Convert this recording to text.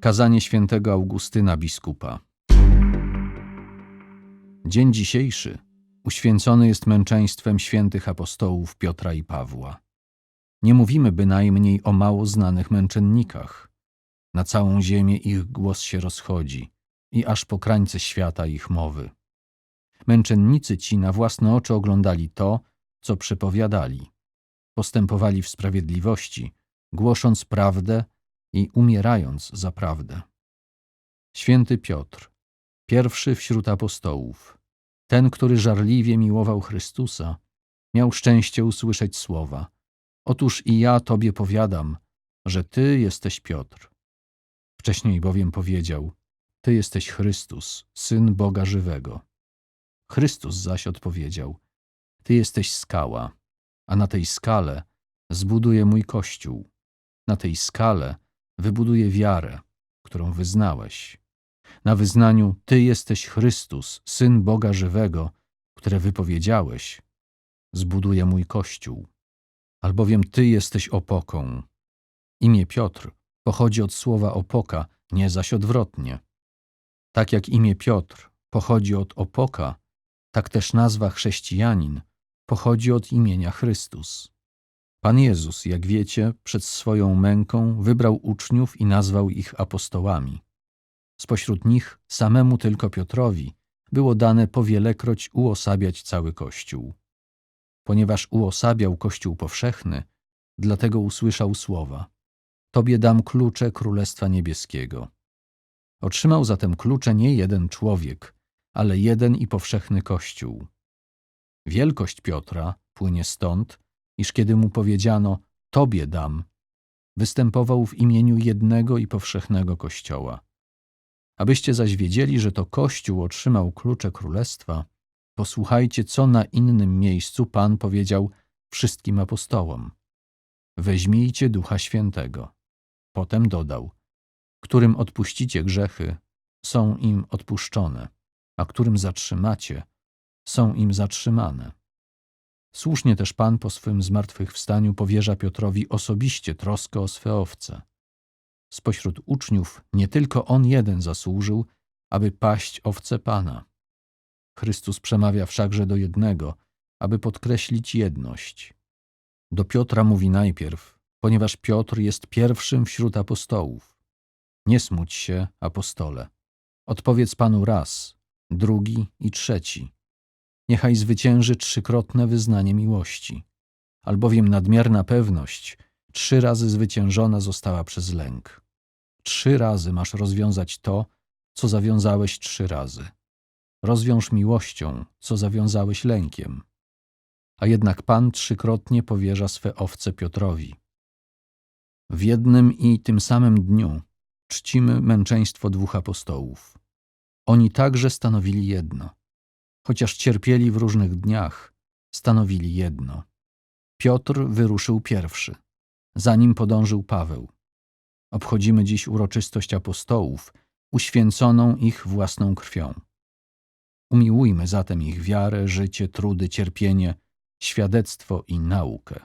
Kazanie świętego Augustyna biskupa. Dzień dzisiejszy uświęcony jest męczeństwem świętych apostołów Piotra i Pawła. Nie mówimy bynajmniej o mało znanych męczennikach. Na całą ziemię ich głos się rozchodzi i aż po krańce świata ich mowy. Męczennicy ci na własne oczy oglądali to, co przepowiadali. Postępowali w sprawiedliwości, głosząc prawdę i umierając za prawdę. Święty Piotr, pierwszy wśród apostołów, ten, który żarliwie miłował Chrystusa, miał szczęście usłyszeć słowa: Otóż i ja Tobie powiadam, że Ty jesteś Piotr. Wcześniej bowiem powiedział: Ty jesteś Chrystus, syn Boga żywego. Chrystus zaś odpowiedział: Ty jesteś skała, a na tej skale zbuduję mój kościół. Na tej skale wybuduję wiarę, którą wyznałeś. Na wyznaniu Ty jesteś Chrystus, Syn Boga żywego, które wypowiedziałeś, zbuduję mój Kościół. Albowiem Ty jesteś opoką. Imię Piotr pochodzi od słowa opoka, nie zaś odwrotnie. Tak jak imię Piotr pochodzi od opoka, tak też nazwa chrześcijanin pochodzi od imienia Chrystus. Pan Jezus, jak wiecie, przed swoją męką wybrał uczniów i nazwał ich apostołami. Spośród nich samemu tylko Piotrowi było dane powielekroć uosabiać cały Kościół. Ponieważ uosabiał Kościół powszechny, dlatego usłyszał słowa Tobie dam klucze Królestwa Niebieskiego. Otrzymał zatem klucze nie jeden człowiek, ale jeden i powszechny Kościół. Wielkość Piotra płynie stąd, iż kiedy mu powiedziano Tobie dam, występował w imieniu jednego i powszechnego Kościoła. Abyście zaś wiedzieli, że to Kościół otrzymał klucze królestwa, posłuchajcie, co na innym miejscu Pan powiedział wszystkim apostołom. Weźmijcie Ducha Świętego. Potem dodał, którym odpuścicie grzechy, są im odpuszczone, a którym zatrzymacie, są im zatrzymane. Słusznie też Pan po swym zmartwychwstaniu powierza Piotrowi osobiście troskę o swe owce. Spośród uczniów nie tylko on jeden zasłużył, aby paść owce Pana. Chrystus przemawia wszakże do jednego, aby podkreślić jedność. Do Piotra mówi najpierw, ponieważ Piotr jest pierwszym wśród apostołów. Nie smuć się, apostole. Odpowiedz Panu raz, drugi i trzeci niechaj zwycięży trzykrotne wyznanie miłości, albowiem nadmierna pewność trzy razy zwyciężona została przez lęk. Trzy razy masz rozwiązać to, co zawiązałeś trzy razy. Rozwiąż miłością, co zawiązałeś lękiem. A jednak Pan trzykrotnie powierza swe owce Piotrowi. W jednym i tym samym dniu czcimy męczeństwo dwóch apostołów. Oni także stanowili jedno chociaż cierpieli w różnych dniach, stanowili jedno. Piotr wyruszył pierwszy, za nim podążył Paweł. Obchodzimy dziś uroczystość apostołów, uświęconą ich własną krwią. Umiłujmy zatem ich wiarę, życie, trudy, cierpienie, świadectwo i naukę.